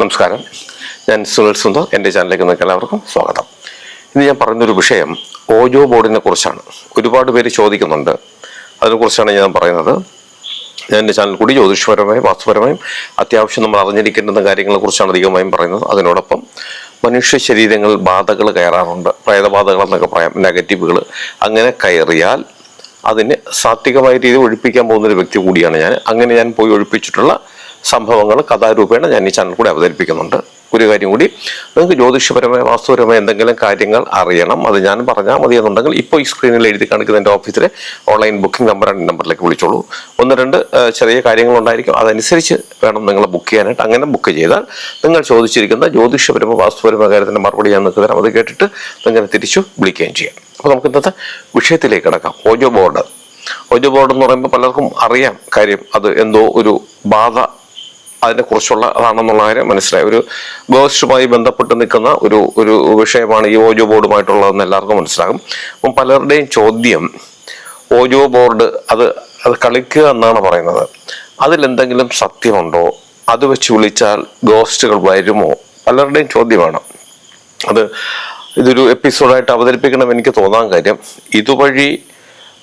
നമസ്കാരം. ഞാൻ സുനിൽ സുന്ദർ എന്റെ ചാനലിലേക്ക് നിങ്ങൾക്ക് എല്ലാവർക്കും സ്വാഗതം. ഇന്ന് ഞാൻ പറയുന്നൊരു വിഷയം ഓജോ ബോർഡിനെ കുറിച്ചാണ്. ഒരുപാട് പേര് ചോദിക്കുന്നുണ്ട്. അതിനെക്കുറിച്ചാണ് ഞാൻ പറയുന്നത്. ഞാൻ എന്റെ ചാനൽ കൂടി ജ്യോതിഷപരമായും വാസ്തുപരമായും അത്യാവശ്യം നമ്മൾ അറിഞ്ഞിരിക്കേണ്ടുന്ന കാര്യങ്ങളെക്കുറിച്ചാണ് അധികമായും പറയുന്നത്. അതിനോടൊപ്പം മനുഷ്യ ശരീരങ്ങളിൽ ബാധകൾ കയറാറുണ്ട്. പ്രേതബാധകൾ എന്നൊക്കെ പറയാം. നെഗറ്റീവുകൾ. അങ്ങനെ കയറിയാൽ അതിന് സാത്വികമായ രീതിയിൽ ഒഴിപ്പിക്കാൻ പോകുന്ന ഒരു വ്യക്തി കൂടിയാണ് ഞാൻ. അങ്ങനെ ഞാൻ പോയി ഒഴിപ്പിച്ചിട്ടുള്ള സംഭവങ്ങൾ കഥാരൂപേണ ഞാൻ ഈ ചാനൽ കൂടി അവതരിപ്പിക്കുന്നുണ്ട്. ഒരു കാര്യം കൂടി നിങ്ങൾക്ക് ജ്യോതിഷപരമായ വാസ്തുപരമായ എന്തെങ്കിലും കാര്യങ്ങൾ അറിയണം അത് ഞാൻ പറഞ്ഞാൽ മതി എന്നുണ്ടെങ്കിൽ ഇപ്പോൾ ഈ സ്ക്രീനിൽ എഴുതി കാണിക്കുന്ന എന്റെ ഓഫീസിലെ ഓൺലൈൻ ബുക്കിംഗ് നമ്പർ രണ്ട് നമ്പറിലേക്ക് വിളിച്ചോളൂ. ഒന്ന് രണ്ട് ചെറിയ കാര്യങ്ങളുണ്ടായിരിക്കും. അതനുസരിച്ച് വേണം നിങ്ങൾ ബുക്ക് ചെയ്യാനായിട്ട്. അങ്ങനെ ബുക്ക് ചെയ്താൽ നിങ്ങൾ ചോദിച്ചിരിക്കുന്ന ജ്യോതിഷപരമോ വാസ്തുപരമായ കാര്യത്തിന്റെ മറുപടി ഞാൻ നിങ്ങൾക്ക് തരാം. അത് കേട്ടിട്ട് നിങ്ങൾ തിരിച്ചു വിളിക്കുകയും ചെയ്യാം. അപ്പോൾ നമുക്ക് ഇന്നത്തെ വിഷയത്തിലേക്ക് കിടക്കാം. ഓജോ ബോർഡ്. ഓജോ ബോർഡ് എന്ന് പറയുമ്പോൾ പലർക്കും അറിയാം കാര്യം. അത് എന്തോ ഒരു ബാധ അതിനെക്കുറിച്ചുള്ള അതാണെന്നുള്ള കാര്യം മനസ്സിലായി. ഒരു ഗോസ്റ്റുമായി ബന്ധപ്പെട്ട് നിൽക്കുന്ന ഒരു ഒരു വിഷയമാണ് ഈ ഓജോ ബോർഡുമായിട്ടുള്ളതെന്ന് എല്ലാവർക്കും മനസ്സിലാകും. അപ്പം പലരുടെയും ചോദ്യം ഓജോ ബോർഡ് അത് അത് കളിക്കുക എന്നാണ് പറയുന്നത്. അതിലെന്തെങ്കിലും സത്യമുണ്ടോ? അത് വെച്ച് വിളിച്ചാൽ ഗോസ്റ്റുകൾ വരുമോ? പലരുടെയും ചോദ്യമാണ്. അത് ഇതൊരു എപ്പിസോഡായിട്ട് അവതരിപ്പിക്കണം എനിക്ക് തോന്നാൻ കാര്യം. ഇതുവഴി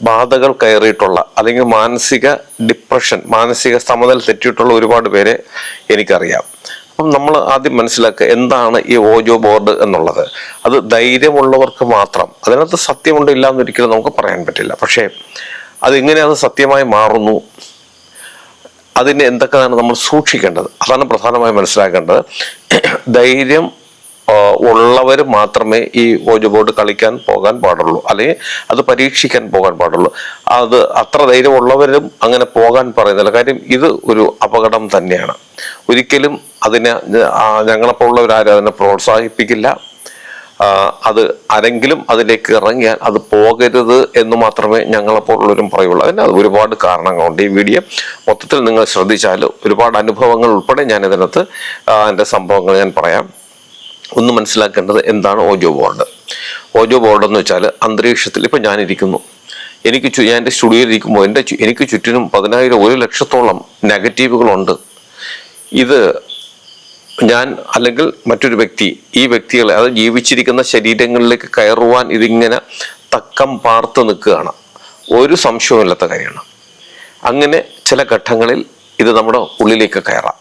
ബാധകൾ കയറിയിട്ടുള്ള അല്ലെങ്കിൽ മാനസിക ഡിപ്രഷൻ മാനസിക സമതൽ തെറ്റിയിട്ടുള്ള ഒരുപാട് പേരെ എനിക്കറിയാം. അപ്പം നമ്മൾ ആദ്യം മനസ്സിലാക്കുക എന്താണ് ഈ ഓജോ ബോർഡ് എന്നുള്ളത്. അത് ധൈര്യമുള്ളവർക്ക് മാത്രം അതിനകത്ത് സത്യമുണ്ട് ഇല്ല എന്നൊരിക്കലും നമുക്ക് പറയാൻ പറ്റില്ല. പക്ഷേ അതെങ്ങനെ അത് സത്യമായി മാറുന്നു? അതിന് എന്തൊക്കെയാണ് നമ്മൾ സൂക്ഷിക്കേണ്ടത്? അതാണ് പ്രധാനമായി മനസ്സിലാക്കേണ്ടത്. ധൈര്യം ഉള്ളവർ മാത്രമേ ഈ ഓജോ ബോർഡ് കളിക്കാൻ പോകാൻ പാടുള്ളൂ. അല്ലെങ്കിൽ അത് പരീക്ഷിക്കാൻ പോകാൻ പാടുള്ളൂ. അത് അത്ര ധൈര്യമുള്ളവരും അങ്ങനെ പോകാൻ പറയുന്നില്ല. കാര്യം ഇത് ഒരു അപകടം തന്നെയാണ്. ഒരിക്കലും അതിനെ ഞങ്ങളെപ്പോലുള്ളവരാരും അതിനെ പ്രോത്സാഹിപ്പിക്കില്ല. അത് ആരെങ്കിലും അതിലേക്ക് ഇറങ്ങിയാൽ അത് പോകരുത് എന്ന് മാത്രമേ ഞങ്ങളെപ്പോലുള്ളവരും പറയുള്ളൂ. അതിന് അത് ഒരുപാട് കാരണങ്ങളുണ്ട് ഈ വീഡിയോ. മൊത്തത്തിൽ നിങ്ങൾ ശ്രദ്ധിച്ചാൽ ഒരുപാട് അനുഭവങ്ങൾ ഉൾപ്പെടെ ഞാൻ ഇതിനകത്ത് എന്റെ സംഭവങ്ങൾ ഞാൻ പറയാം. ഒന്ന് മനസ്സിലാക്കേണ്ടത് എന്താണ് ഓജോ ബോർഡ് ഓജോ ബോർഡ് എന്ന് വെച്ചാൽ അന്തരീക്ഷത്തിൽ ഇപ്പം ഞാനിരിക്കുന്നു. എനിക്ക് ഞാൻ എന്റെ സ്റ്റുഡിയോയിൽ ഇരിക്കുമ്പോൾ എന്റെ എനിക്ക് ചുറ്റിനും പതിനായിരം ഒരു ലക്ഷത്തോളം നെഗറ്റീവുകളുണ്ട്. ഇത് ഞാൻ അല്ലെങ്കിൽ മറ്റൊരു വ്യക്തി ഈ വ്യക്തികളെ അത് ജീവിച്ചിരിക്കുന്ന ശരീരങ്ങളിലേക്ക് കയറുവാൻ ഇതിങ്ങനെ തക്കം പാർത്ത് നിൽക്കുകയാണ്. ഒരു സംശയമില്ലാത്ത കാര്യമാണ്. അങ്ങനെ ചില ഘട്ടങ്ങളിൽ ഇത് നമ്മുടെ ഉള്ളിലേക്ക് കയറാം.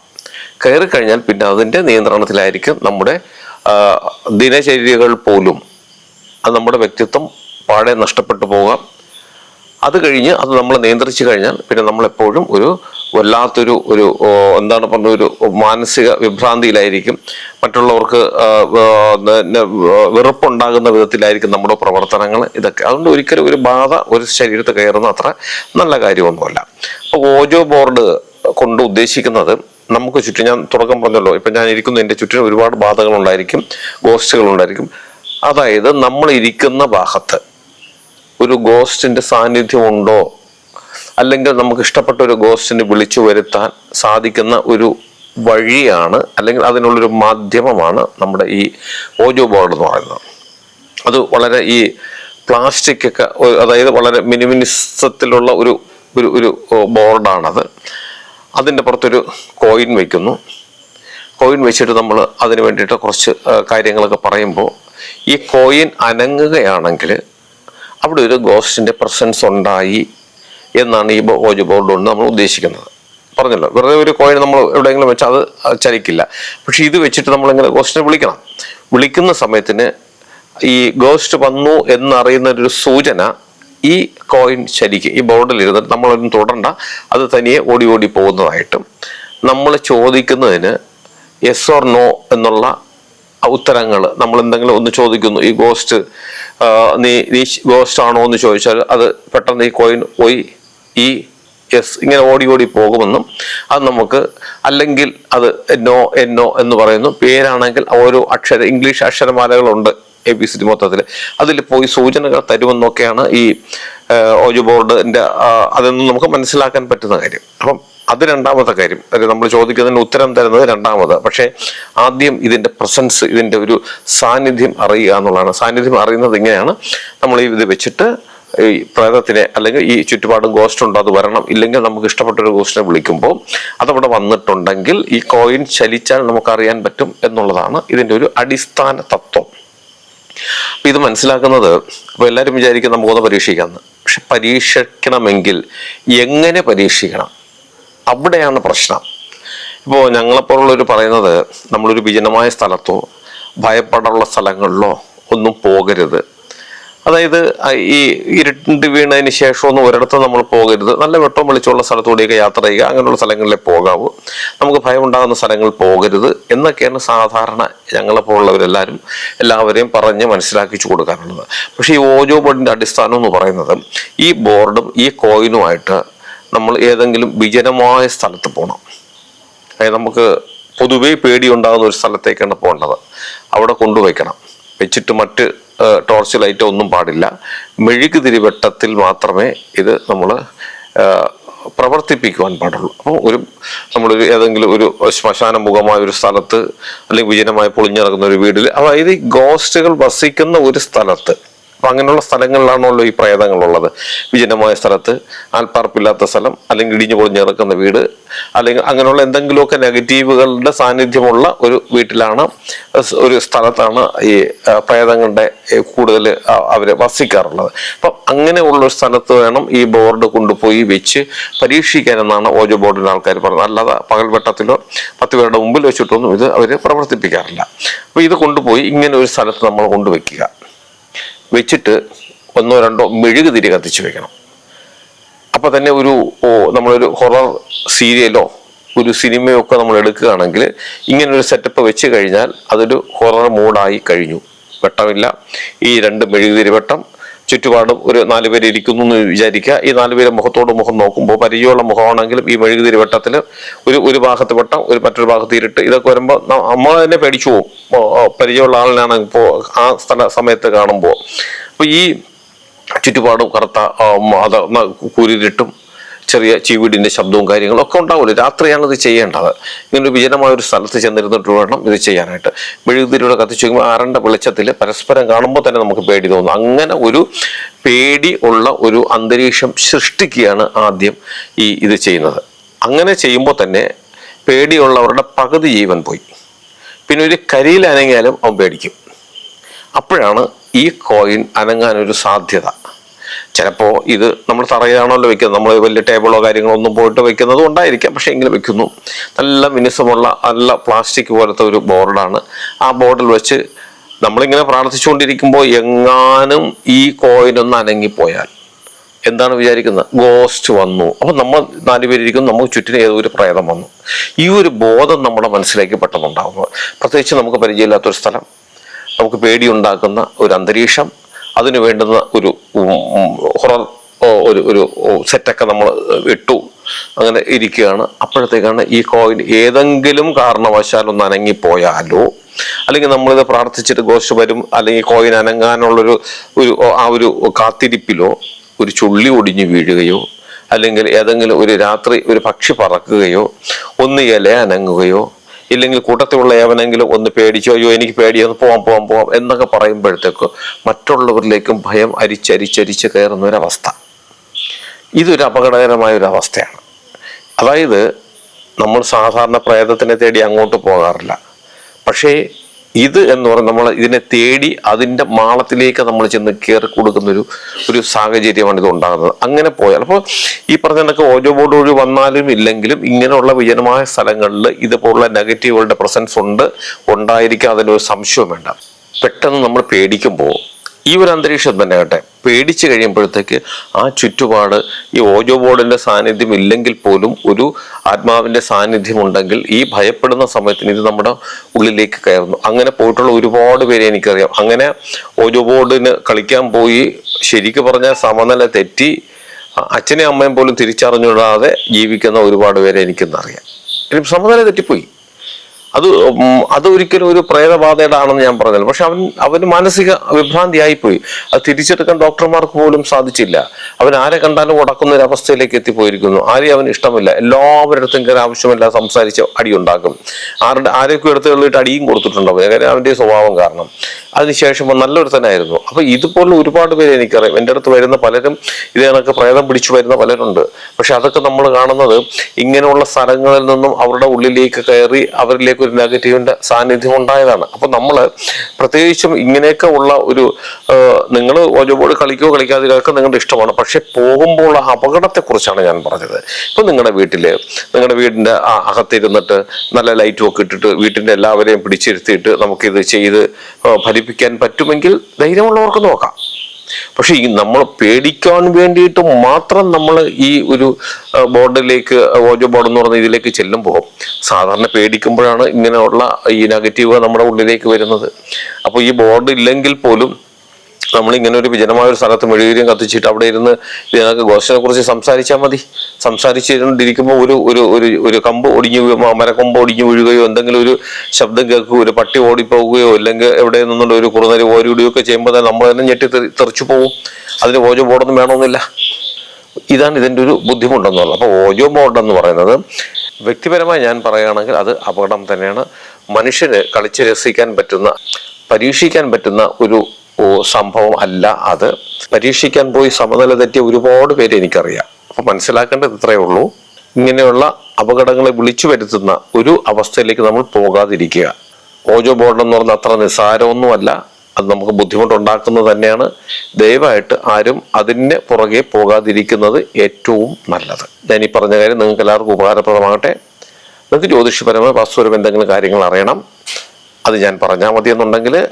കയറി കഴിഞ്ഞാൽ പിന്നെ അതിന്റെ നിയന്ത്രണത്തിലായിരിക്കും നമ്മുടെ ദിനചര്യകൾ പോലും അത് നമ്മുടെ വ്യക്തിത്വം പാടെ നഷ്ടപ്പെട്ടു പോകാം. അത് കഴിഞ്ഞ് അത് നമ്മൾ നിയന്ത്രിച്ചു കഴിഞ്ഞാൽ പിന്നെ നമ്മൾ എപ്പോഴും ഒരു വല്ലാത്തൊരു ഒരു എന്താണ് പറഞ്ഞ ഒരു മാനസിക വിഭ്രാന്തിയിലായിരിക്കും. മറ്റുള്ളവർക്ക് വെറുപ്പുണ്ടാകുന്ന വിധത്തിലായിരിക്കും നമ്മുടെ പ്രവർത്തനങ്ങൾ ഇതൊക്കെ. അതുകൊണ്ട് ഒരിക്കലും ഒരു ബാധ ഒരു ശരീരത്ത് കയറുന്ന അത്ര നല്ല കാര്യമൊന്നുമല്ല. അപ്പോൾ ഓജോ ബോർഡ് കൊണ്ട് ഉദ്ദേശിക്കുന്നത് നമുക്ക് ചുറ്റും ഞാൻ തുടക്കം പറഞ്ഞല്ലോ ഇപ്പം ഞാൻ ഇരിക്കുന്ന എന്റെ ചുറ്റിനും ഒരുപാട് ഗോസ്റ്റുകൾ ഉണ്ടായിരിക്കും അതായത് നമ്മൾ ഇരിക്കുന്ന ഭാഗത്ത് ഒരു ഗോസ്റ്റിന്റെ സാന്നിധ്യം ഉണ്ടോ അല്ലെങ്കിൽ നമുക്ക് ഇഷ്ടപ്പെട്ട ഒരു ഗോസ്റ്റിനെ വിളിച്ചു വരുത്താൻ സാധിക്കുന്ന ഒരു വഴിയാണ് അല്ലെങ്കിൽ അതിനുള്ളൊരു മാധ്യമമാണ് നമ്മുടെ ഈ ഓജോ ബോർഡ് എന്ന് പറയുന്നത്. അത് വളരെ ഈ പ്ലാസ്റ്റിക് ഒക്കെ അതായത് വളരെ മിനിമിനിസത്തിലുള്ള ഒരു ഒരു ഒരു ബോർഡാണത് അതിന്റെ പുറത്തൊരു കോയിൻ വയ്ക്കുന്നു കോയിൻ വെച്ചിട്ട് നമ്മൾ അതിന് വേണ്ടിയിട്ട് കുറച്ച് കാര്യങ്ങളൊക്കെ പറയുമ്പോൾ ഈ കോയിൻ അനങ്ങുകയാണെങ്കിൽ അവിടെ ഒരു ഗോസ്റ്റിന്റെ പ്രസൻസ് ഉണ്ടായി എന്നാണ് ഈ ഓജ് ബോർഡ് കൊണ്ട് നമ്മൾ ഉദ്ദേശിക്കുന്നത്. പറഞ്ഞല്ലോ വെറുതെ ഒരു കോയിൻ നമ്മൾ എവിടെയെങ്കിലും വെച്ചാൽ അത് ചലിക്കില്ല. പക്ഷെ ഇത് വെച്ചിട്ട് നമ്മളിങ്ങനെ ഗോസ്റ്റിനെ വിളിക്കണം. വിളിക്കുന്ന സമയത്തിന് ഈ ഗോസ്റ്റ് വന്നു എന്നറിയുന്ന ഒരു സൂചന ഈ കോയിൻ ശരിക്ക് ഈ ബോർഡിൽ ഇരുന്നിട്ട് നമ്മളൊന്നും തുടണ്ട. അത് തനിയെ ഓടി ഓടി പോകുന്നതായിട്ടും നമ്മൾ ചോദിക്കുന്നതിന് എസ് ഓർ നോ എന്നുള്ള ഉത്തരങ്ങൾ നമ്മൾ എന്തെങ്കിലും ഒന്ന് ചോദിക്കുന്നു. ഈ ഗോസ്റ്റ് നീ നീ ഗോസ്റ്റ് ആണോ എന്ന് ചോദിച്ചാൽ അത് പെട്ടെന്ന് ഈ കോയിൻ പോയി ഈ യെസ് ഇങ്ങനെ ഓടി ഓടി പോകുമെന്നും അത് നമുക്ക് അല്ലെങ്കിൽ അത് നോ എന്നോ എന്ന് പറയുന്നു. പേരാണെങ്കിൽ ഓരോ അക്ഷര ഇംഗ്ലീഷ് അക്ഷരമാലകളുണ്ട്. എ ബി സി മൊത്തത്തിൽ അതിൽ പോയി സൂചനകൾ തരുമെന്നൊക്കെയാണ് ഈ ഓജു ബോർഡിന്റെ നിന്ന് നമുക്ക് മനസ്സിലാക്കാൻ പറ്റുന്ന കാര്യം. അപ്പം അത് രണ്ടാമത്തെ കാര്യം. നമ്മൾ ചോദിക്കുന്നതിന് ഉത്തരം തരുന്നത് രണ്ടാമത്. പക്ഷേ ആദ്യം ഇതിന്റെ പ്രസൻസ് ഇതിന്റെ ഒരു സാന്നിധ്യം അറിയുക എന്നുള്ളതാണ്. സാന്നിധ്യം അറിയുന്നത് ഇങ്ങനെയാണ്. നമ്മൾ ഇത് വെച്ചിട്ട് ഈ പ്രേതത്തിനെ അല്ലെങ്കിൽ ഈ ചുറ്റുപാടും ഗോസ്റ്റ് ഉണ്ടോ അത് വരണം. ഇല്ലെങ്കിൽ നമുക്ക് ഇഷ്ടപ്പെട്ട ഒരു ഗോസ്റ്റിനെ വിളിക്കുമ്പോൾ അതവിടെ വന്നിട്ടുണ്ടെങ്കിൽ ഈ കോയിൻ ചലിച്ചാൽ നമുക്കറിയാൻ പറ്റും എന്നുള്ളതാണ് ഇതിന്റെ ഒരു അടിസ്ഥാന തത്വം. അപ്പൊ ഇത് മനസ്സിലാക്കുന്നത് അപ്പൊ എല്ലാവരും വിചാരിക്കും നമുക്കൊന്ന് പരീക്ഷിക്കാമെന്ന് പക്ഷെ പരീക്ഷിക്കണമെങ്കിൽ എങ്ങനെ പരീക്ഷിക്കണം? അവിടെയാണ് പ്രശ്നം. ഇപ്പോൾ ഞങ്ങളെപ്പോലുള്ളവർ പറയുന്നത് നമ്മളൊരു വിജനമായ സ്ഥലത്തോ ഭയപ്പെടാനുള്ള സ്ഥലങ്ങളിലോ ഒന്നും പോകരുത്. അതായത് ഈ ഇരുട്ടി വീണതിന് ശേഷമൊന്നും ഒരിടത്തും നമ്മൾ പോകരുത്. നല്ല വെട്ടം വെളിച്ചമുള്ള സ്ഥലത്തൂടെയൊക്കെ യാത്ര ചെയ്യുക. അങ്ങനെയുള്ള സ്ഥലങ്ങളിലേ പോകാവൂ. നമുക്ക് ഭയമുണ്ടാകുന്ന സ്ഥലങ്ങളിൽ പോകരുത് എന്നൊക്കെയാണ് സാധാരണ ഞങ്ങളെ പോലുള്ളവരെല്ലാവരും എല്ലാവരെയും പറഞ്ഞ് മനസ്സിലാക്കിച്ചു കൊടുക്കാറുള്ളത്. പക്ഷേ ഈ ഓജോ ബോർഡിന്റെ അടിസ്ഥാനം എന്ന് പറയുന്നത് ഈ ബോർഡും ഈ കോയിനുമായിട്ട് നമ്മൾ ഏതെങ്കിലും വിജനമായ സ്ഥലത്ത് പോകണം. അതായത് നമുക്ക് പൊതുവേ പേടിയുണ്ടാകുന്ന ഒരു സ്ഥലത്തേക്കാണ് പോകേണ്ടത്. അവിടെ കൊണ്ടുവയ്ക്കണം. വെച്ചിട്ട് മറ്റ് ടോർച്ച് ലൈറ്റോ ഒന്നും പാടില്ല. മെഴുകു തിരിവട്ടത്തിൽ മാത്രമേ ഇത് നമ്മൾ പ്രവർത്തിപ്പിക്കുവാൻ പാടുള്ളൂ. അപ്പോൾ ഒരു നമ്മളൊരു ഏതെങ്കിലും ഒരു ശ്മശാന മുഖമായ ഒരു സ്ഥലത്ത് അല്ലെങ്കിൽ വിജനമായി പൊളിഞ്ഞിറങ്ങുന്ന ഒരു വീട്ടിൽ അതായത് ഈ ഗോസ്റ്റുകൾ വസിക്കുന്ന ഒരു സ്ഥലത്ത് അപ്പൊ അങ്ങനെയുള്ള സ്ഥലങ്ങളിലാണല്ലോ ഈ പ്രേതങ്ങളുള്ളത്. വിജനമായ സ്ഥലത്ത് ആൽപ്പാർപ്പില്ലാത്ത സ്ഥലം അല്ലെങ്കിൽ ഇടിഞ്ഞു പൊളിഞ്ഞു കിടക്കുന്ന വീട് അല്ലെങ്കിൽ അങ്ങനെയുള്ള എന്തെങ്കിലുമൊക്കെ നെഗറ്റീവുകളുടെ സാന്നിധ്യമുള്ള ഒരു വീട്ടിലാണ് ഒരു സ്ഥലത്താണ് ഈ പ്രേതങ്ങളുടെ കൂടുതൽ അവർ വസിക്കാറുള്ളത്. അപ്പം അങ്ങനെയുള്ള ഒരു സ്ഥലത്ത് വേണം ഈ ബോർഡ് കൊണ്ടുപോയി വെച്ച് പരീക്ഷിക്കാൻ എന്നാണ് ഓജോ ബോർഡിന്റെ ആൾക്കാർ പറഞ്ഞത്. അല്ലാതെ പകൽവെട്ടത്തിലോ പത്ത് പേരുടെ മുമ്പിൽ വെച്ചിട്ടൊന്നും ഇത് അവർ പ്രവർത്തിപ്പിക്കാറില്ല. അപ്പോൾ ഇത് കൊണ്ടുപോയി ഇങ്ങനെ ഒരു സ്ഥലത്ത് നമ്മൾ കൊണ്ടുവയ്ക്കുക. വെച്ചിട്ട് ഒന്നോ രണ്ടോ മെഴുക് തിരി കത്തിച്ച് വെക്കണം. അപ്പൊ തന്നെ ഒരു നമ്മളൊരു ഹൊറർ സീരിയലോ ഒരു സിനിമയോ ഒക്കെ നമ്മൾ എടുക്കുകയാണെങ്കിൽ ഇങ്ങനെ ഒരു സെറ്റപ്പ് വെച്ച് കഴിഞ്ഞാൽ അതൊരു ഹൊറർ മൂഡായി കഴിഞ്ഞു. വെട്ടമില്ല. ഈ രണ്ട് മെഴുകുതിരി വെട്ടം ചുറ്റുപാടും ഒരു നാല് പേര് ഇരിക്കുന്നു എന്ന് വിചാരിക്കുക. ഈ നാല് പേര് മുഖത്തോട് മുഖം നോക്കുമ്പോൾ പരിചയമുള്ള മുഖമാണെങ്കിലും ഈ മെഴുകുതിരി വെട്ടത്തിൽ ഒരു ഒരു ഭാഗത്ത് വെട്ടം ഒരു മറ്റൊരു ഭാഗത്ത് ഇരുട്ട്. ഇതൊക്കെ വരുമ്പോൾ നമ്മൾ തന്നെ പേടിച്ചു പോകും പരിചയമുള്ള ആളിനാണ് ഇപ്പോൾ ആ സ്ഥല സമയത്ത് കാണുമ്പോൾ അപ്പോൾ ഈ ചുറ്റുപാടും കറുത്ത അത് കൂരിരുട്ടും ചെറിയ ചീവീടിന്റെ ശബ്ദവും കാര്യങ്ങളും ഒക്കെ ഉണ്ടാവുമല്ലോ. രാത്രിയാണ് ഇത് ചെയ്യേണ്ടത്. ഇങ്ങനെ വിജനമായ ഒരു സ്ഥലത്ത് ചെന്നിരുന്നിട്ട് വേണം ഇത് ചെയ്യാനായിട്ട്. മെഴുകുതിരിയുടെ കത്തിച്ചു വയ്ക്കുമ്പോൾ ആരണ്ട വെളിച്ചത്തിൽ പരസ്പരം കാണുമ്പോൾ തന്നെ നമുക്ക് പേടി തോന്നും. അങ്ങനെ ഒരു പേടി ഉള്ള ഒരു അന്തരീക്ഷം സൃഷ്ടിക്കുകയാണ് ആദ്യം ഈ ഇത് ചെയ്യുന്നത്. അങ്ങനെ ചെയ്യുമ്പോൾ തന്നെ പേടിയുള്ളവരുടെ പകുതി ജീവൻ പോയി. പിന്നെ ഒരു കരിയിൽ അനങ്ങിയാലും അവൻ പേടിക്കും. അപ്പോഴാണ് ഈ കോയിൻ അനങ്ങാനൊരു സാധ്യത. ചിലപ്പോൾ ഇത് നമ്മൾ തറയാണല്ലോ വെക്കുന്നത്. നമ്മൾ വലിയ ടേബിളോ കാര്യങ്ങളോ ഒന്നും പോയിട്ട് വെക്കുന്നത് ഉണ്ടായിരിക്കാം. പക്ഷേ എങ്കിലും വെക്കുന്നു. നല്ല മിനുസമുള്ള നല്ല പ്ലാസ്റ്റിക് പോലത്തെ ഒരു ബോർഡാണ്. ആ ബോർഡിൽ വെച്ച് നമ്മളിങ്ങനെ പ്രാർത്ഥിച്ചുകൊണ്ടിരിക്കുമ്പോൾ എങ്ങാനും ഈ കോയിൻ ഒന്ന് അനങ്ങിപ്പോയാൽ എന്താണ് വിചാരിക്കുന്നത്? ഗോസ്റ്റ് വന്നു. അപ്പൊ നമ്മൾ നാലുപേരിരിക്കും നമുക്ക് ചുറ്റിന് ഏതോ ഒരു പ്രേതം വന്നു. ഈ ഒരു ബോധം നമ്മുടെ മനസ്സിലേക്ക് പെട്ടെന്നുണ്ടാകുന്നത് പ്രത്യേകിച്ച് നമുക്ക് പരിചയമില്ലാത്തൊരു സ്ഥലം. നമുക്ക് പേടിയുണ്ടാക്കുന്ന ഒരു അന്തരീക്ഷം. അതിന് വേണ്ടുന്ന ഒരു ഹൊറർ ഒരു ഒരു സെറ്റൊക്കെ നമ്മൾ ഇട്ടു. അങ്ങനെ ഇരിക്കുകയാണ്. അപ്പോഴത്തേക്കാണ് ഈ കോയിൻ ഏതെങ്കിലും കാരണവശാൽ ഒന്ന് അനങ്ങിപ്പോയാലോ അല്ലെങ്കിൽ നമ്മളിത് പ്രാർത്ഥിച്ചിട്ട് ഗോസ്റ്റ് വരും അല്ലെങ്കിൽ കോയിൻ അനങ്ങാനുള്ളൊരു ഒരു ആ ഒരു കാത്തിരിപ്പിലോ ഒരു ചുള്ളി ഒടിഞ്ഞു വീഴുകയോ അല്ലെങ്കിൽ ഏതെങ്കിലും ഒരു രാത്രി ഒരു പക്ഷി പറക്കുകയോ ഒന്ന് ഇല അനങ്ങുകയോ ഇല്ലെങ്കിൽ കൂട്ടത്തിലുള്ള ഏവനെങ്കിലും ഒന്ന് പേടിച്ചോ അയ്യോ എനിക്ക് പേടിയൊന്ന് പോവാം പോവാം പോവാം എന്നൊക്കെ പറയുമ്പോഴത്തേക്ക് മറ്റുള്ളവരിലേക്കും ഭയം അരിച്ചരിച്ചരിച്ച് കയറുന്ന ഒരവസ്ഥ ഇതൊരു അപകടകരമായ ഒരു അവസ്ഥയാണ്. അതായത് നമ്മൾ സാധാരണ പ്രേതത്തിനെ തേടി അങ്ങോട്ട് പോകാറില്ല. പക്ഷേ ഇത് എന്ന് പറഞ്ഞാൽ നമ്മൾ ഇതിനെ തേടി അതിന്റെ മാളത്തിലേക്ക് നമ്മൾ ചെന്ന് കയറി കൊടുക്കുന്ന ഒരു ഒരു സാഹചര്യമാണ് ഇത് ഉണ്ടാകുന്നത്. അങ്ങനെ പോയാൽ അപ്പോൾ ഈ പറഞ്ഞ കണക്ക് ഓരോ ബോർഡ് വഴി വന്നാലും ഇല്ലെങ്കിലും ഇങ്ങനെയുള്ള വിജനമായ സ്ഥലങ്ങളിൽ ഇതുപോലുള്ള നെഗറ്റീവുകളുടെ പ്രസൻസ് ഉണ്ട് ഉണ്ടായിരിക്കാം ഒരു സംശയം വേണ്ട. പെട്ടെന്ന് നമ്മൾ പേടിക്കുമ്പോൾ ഈ ഒരു അന്തരീക്ഷം തന്നെ കേട്ടെ പേടിച്ചു കഴിയുമ്പോഴത്തേക്ക് ആ ചുറ്റുപാട് ഈ ഓജോ ബോർഡിന്റെ സാന്നിധ്യം ഇല്ലെങ്കിൽ പോലും ഒരു ആത്മാവിന്റെ സാന്നിധ്യം ഉണ്ടെങ്കിൽ ഈ ഭയപ്പെടുന്ന സമയത്തിന് ഇത് നമ്മുടെ ഉള്ളിലേക്ക് കയറുന്നു. അങ്ങനെ പോയിട്ടുള്ള ഒരുപാട് പേരെ എനിക്കറിയാം. അങ്ങനെ ഓജോ ബോർഡിന് കളിക്കാൻ പോയി ശരിക്കും പറഞ്ഞാൽ സമനില തെറ്റി അച്ഛനെയും അമ്മയും പോലും തിരിച്ചറിഞ്ഞുകൂടാതെ ജീവിക്കുന്ന ഒരുപാട് പേരെ എനിക്കിന്ന് അറിയാം. സമനില തെറ്റിപ്പോയി. അത് അത് ഒരിക്കലും ഒരു പ്രേതബാധയുടെ ഞാൻ പറഞ്ഞില്ല. പക്ഷെ അവൻ അവന് മാനസിക വിഭ്രാന്തിയായിപ്പോയി. അത് തിരിച്ചെടുക്കാൻ ഡോക്ടർമാർക്ക് പോലും സാധിച്ചില്ല. അവൻ ആരെ കണ്ടാലും ഉടക്കുന്ന ഒരു അവസ്ഥയിലേക്ക് എത്തിപ്പോയിരിക്കുന്നു. ആരെയും അവന് ഇഷ്ടമില്ല. എല്ലാവരുടെ അടുത്തും കയറി ആവശ്യമില്ല സംസാരിച്ച് അടിയുണ്ടാക്കും ആരുടെ ആരൊക്കെ എടുത്ത് കളിയിട്ട് അടിയും കൊടുത്തിട്ടുണ്ടാവും കാര്യം അവന്റെ സ്വഭാവം കാരണം. അതിനുശേഷം നല്ലൊരു തന്നെ ആയിരുന്നു അപ്പൊ ഇതുപോലെ ഒരുപാട് പേര് എനിക്കറിയാം. എന്റെ അടുത്ത് വരുന്ന പലരും ഇത് കണക്ക് പ്രേതം പിടിച്ചു വരുന്ന പലരുണ്ട്. പക്ഷെ അതൊക്കെ നമ്മൾ കാണുന്നത് ഇങ്ങനെയുള്ള സ്ഥലങ്ങളിൽ നിന്നും അവരുടെ ഉള്ളിലേക്ക് കയറി അവരിലേക്ക് ഒരു നെഗറ്റീവിന്റെ സാന്നിധ്യം ഉണ്ടായതാണ് അപ്പൊ നമ്മൾ പ്രത്യേകിച്ചും ഇങ്ങനെയൊക്കെ ഉള്ള ഒരു നിങ്ങൾ ഓജോബോർഡ് കളിക്കോ കളിക്കാതിരിക്കുക നിങ്ങളുടെ ഇഷ്ടമാണ്. പക്ഷെ പോകുമ്പോൾ അപകടത്തെ കുറിച്ചാണ് ഞാൻ പറഞ്ഞത്. ഇപ്പൊ നിങ്ങളുടെ വീട്ടിൽ നിങ്ങളുടെ വീടിന്റെ ആ അകത്തിരുന്നിട്ട് നല്ല ലൈറ്റും ഒക്കെ ഇട്ടിട്ട് വീട്ടിന്റെ എല്ലാവരെയും പിടിച്ചിരുത്തിയിട്ട് നമുക്കിത് ചെയ്ത് ഫലിപ്പിക്കാൻ പറ്റുമെങ്കിൽ ധൈര്യമുള്ളവർക്ക് നോക്കാം. പക്ഷെ ഈ നമ്മൾ പേടിക്കാൻ വേണ്ടിയിട്ട് മാത്രം നമ്മൾ ഈ ഒരു ബോർഡിലേക്ക് ഓജോ ബോർഡ് എന്ന് പറഞ്ഞ ഇതിലേക്ക് ചെല്ലുമ്പോൾ സാധാരണ പേടിക്കുമ്പോഴാണ് ഇങ്ങനെയുള്ള ഈ നെഗറ്റീവ് നമ്മുടെ ഉള്ളിലേക്ക് വരുന്നത്. അപ്പോൾ ഈ ബോർഡ് ഇല്ലെങ്കിൽ പോലും നമ്മൾ ഇങ്ങനെ ഒരു വിജനമായ ഒരു സ്ഥലത്ത് മെഴുകുതിരിയും കത്തിച്ചിട്ട് അവിടെ ഇരുന്ന് ഇതിനൊക്കെ ഗോസ്റ്റിനെ കുറിച്ച് സംസാരിച്ചാൽ മതി. സംസാരിച്ചിരുന്നിരിക്കുമ്പോൾ ഒരു ഒരു ഒരു ഒരു കമ്പ് ഒടിഞ്ഞു മരക്കൊമ്പ് ഒടിഞ്ഞു വീഴുകയോ എന്തെങ്കിലും ഒരു ശബ്ദം കേൾക്കുകയോ ഒരു പട്ടി ഓടിപ്പോവുകയോ അല്ലെങ്കിൽ എവിടെ നിന്നുള്ള ഒരു കുറുനരി ഓരിടുകയോ ഒക്കെ ചെയ്യുമ്പോൾ തന്നെ നമ്മൾ തന്നെ ഞെട്ടി തെറി- തെറിച്ചു പോകും. അതിന് ഓജോ ബോർഡൊന്നും വേണമെന്നില്ല. ഇതാണ് ഇതിന്റെ ഒരു ബുദ്ധിമുട്ടെന്ന് പറയുന്നത് അപ്പോൾ ഓജോ ബോർഡ് എന്ന് പറയുന്നത് വ്യക്തിപരമായി ഞാൻ പറയുകയാണെങ്കിൽ അത് അപകടം തന്നെയാണ്. മനുഷ്യന് കളിച്ച് രസിക്കാൻ പറ്റുന്ന പരീക്ഷിക്കാൻ പറ്റുന്ന ഒരു സംഭവം അല്ല അത്. പരീക്ഷിക്കാൻ പോയി സമനില തെറ്റിയ ഒരുപാട് പേര് എനിക്കറിയാം. അപ്പൊ മനസ്സിലാക്കേണ്ടത് ഇത്രയേ ഉള്ളൂ. ഇങ്ങനെയുള്ള അപകടങ്ങളെ വിളിച്ചു വരുത്തുന്ന ഒരു അവസ്ഥയിലേക്ക് നമ്മൾ പോകാതിരിക്കുക. ഓജോ ബോർഡ് എന്ന് പറഞ്ഞാൽ അത്ര നിസ്സാരമൊന്നുമല്ല. അത് നമുക്ക് ബുദ്ധിമുട്ടുണ്ടാക്കുന്നത് തന്നെയാണ്. ദയവായിട്ട് ആരും അതിന് പുറകെ പോകാതിരിക്കുന്നത് ഏറ്റവും നല്ലത്. ഞാൻ ഈ പറഞ്ഞ കാര്യം നിങ്ങൾക്ക് എല്ലാവർക്കും ഉപകാരപ്രദമാകട്ടെ. നിങ്ങൾക്ക് ജ്യോതിഷപരമായ വാസ്തുപരം എന്തെങ്കിലും കാര്യങ്ങൾ അറിയണം. അത് ഞാൻ പറഞ്ഞാൽ മതി എന്നുണ്ടെങ്കിൽ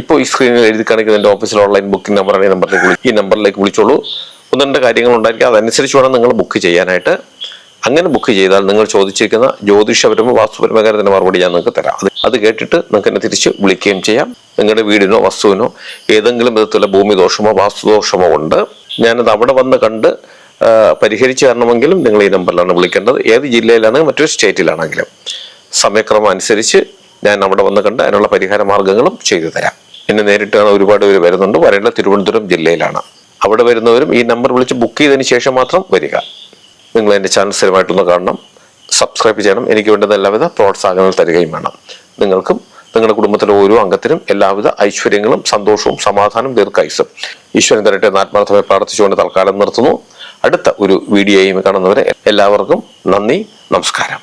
ഇപ്പോൾ ഈ സ്ക്രീനിൽ എഴുതി കാണിക്കുന്ന എന്റെ ഓഫീസിൽ ഓൺലൈൻ ബുക്കിംഗ് നമ്പറാണ് ഈ നമ്പറിലേക്ക് ഈ നമ്പറിലേക്ക് വിളിച്ചോളൂ. ഒന്ന് രണ്ട് കാര്യങ്ങൾ ഉണ്ടായിരിക്കും. അതനുസരിച്ച് വേണം നിങ്ങൾ ബുക്ക് ചെയ്യാനായിട്ട്. അങ്ങനെ ബുക്ക് ചെയ്താൽ നിങ്ങൾ ചോദിച്ചിരിക്കുന്ന ജ്യോതിഷപരമോ വാസ്തുപരമോ തന്നെ മറുപടി ഞാൻ നിങ്ങൾക്ക് തരാം. അത് അത് കേട്ടിട്ട് നിങ്ങൾക്ക് എന്നെ തിരിച്ച് വിളിക്കുകയും ചെയ്യാം. നിങ്ങളുടെ വീടിനോ വസ്തുവിനോ ഏതെങ്കിലും വിധത്തിലുള്ള ഭൂമി ദോഷമോ വാസ്തുദോഷമോ ഉണ്ട്. ഞാനത് അവിടെ വന്ന് കണ്ട് പരിഹരിച്ചു തരണമെങ്കിലും നിങ്ങൾ ഈ നമ്പറിലാണ് വിളിക്കേണ്ടത്. ഏത് ജില്ലയിലാണെങ്കിലും മറ്റൊരു സ്റ്റേറ്റിലാണെങ്കിലും. സമയക്രമം അനുസരിച്ച് ഞാൻ അവിടെ വന്ന് കണ്ട് അതിനുള്ള പരിഹാര മാർഗങ്ങളും ചെയ്തു തരാം. എന്നെ നേരിട്ടാണ് ഒരുപാട് പേര് വരുന്നുണ്ട്. വരേണ്ട തിരുവനന്തപുരം ജില്ലയിലാണ്. അവിടെ വരുന്നവരും ഈ നമ്പർ വിളിച്ച് ബുക്ക് ചെയ്തതിന് ശേഷം മാത്രം വരിക. നിങ്ങൾ എന്റെ ചാനൽ സ്ഥിരമായിട്ടൊന്ന് കാണണം. സബ്സ്ക്രൈബ് ചെയ്യണം. എനിക്ക് വേണ്ടുന്ന എല്ലാവിധ പ്രോത്സാഹനങ്ങൾ തരികയും വേണം. നിങ്ങൾക്കും നിങ്ങളുടെ കുടുംബത്തിലെ ഓരോ അംഗത്തിനും എല്ലാവിധ ഐശ്വര്യങ്ങളും സന്തോഷവും സമാധാനവും ദീർഘായുസും ഈശ്വരൻ തരട്ടെ ആത്മാർത്ഥമായി പ്രാർത്ഥിച്ചുകൊണ്ട് തൽക്കാലം നിർത്തുന്നു. അടുത്ത ഒരു വീഡിയോയും കാണുന്നവരെ എല്ലാവർക്കും നന്ദി നമസ്കാരം.